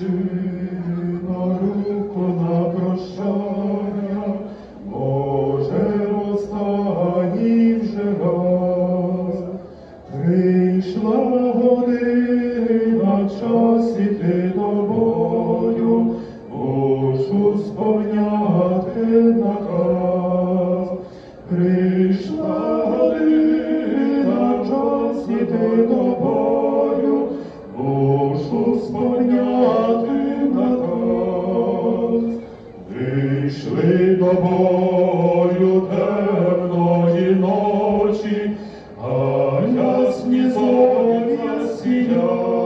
дівчина, руку на прощання, може, останній вже раз. Прийшла година, час іти тобою, мушу сповняти наказ. Прийшла година, час іти тобою, тобою ночі, а ясні зорі засіяли,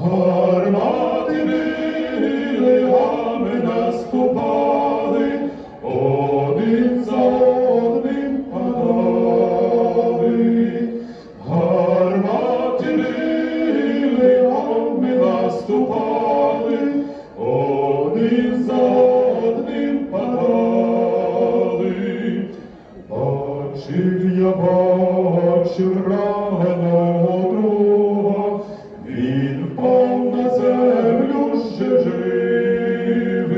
гармати били, наступали, один за одним падали. Гармати били, а ми наступали, він впав на землю ще живий,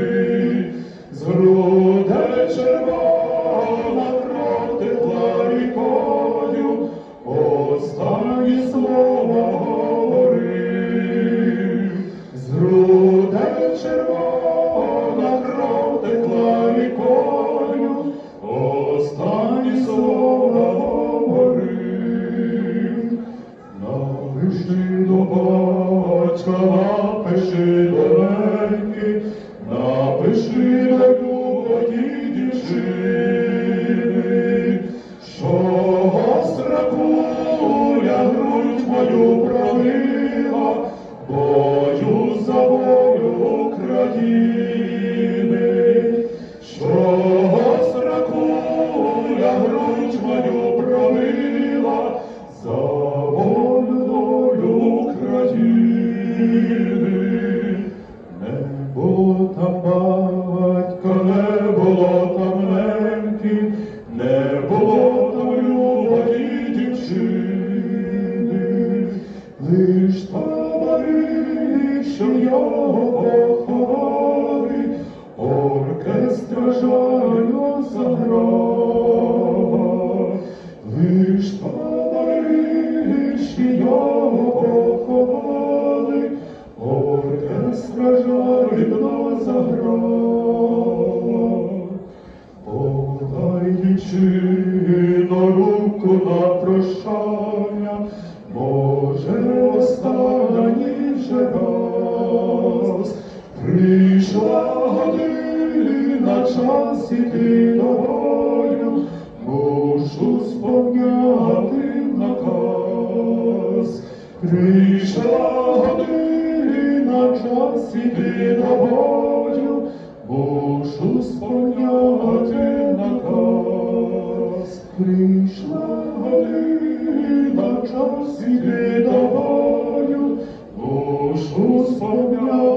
з грудей червона кров текла останні слова до напиши дівчини, що гостра куля грудь мою бою за волю України, що гостра куля грудь за волю України. Лиш товари, що його поховали, оркестра жалю заграв. Лиш товариші його поховали, оркестра жалібно заграв. Прийшла година час іти тобою, мушу сповняти наказ. Прийшла година час іти тобою, мушу сповняти наказ. Прийшла година час іти тобою, мушу сповняти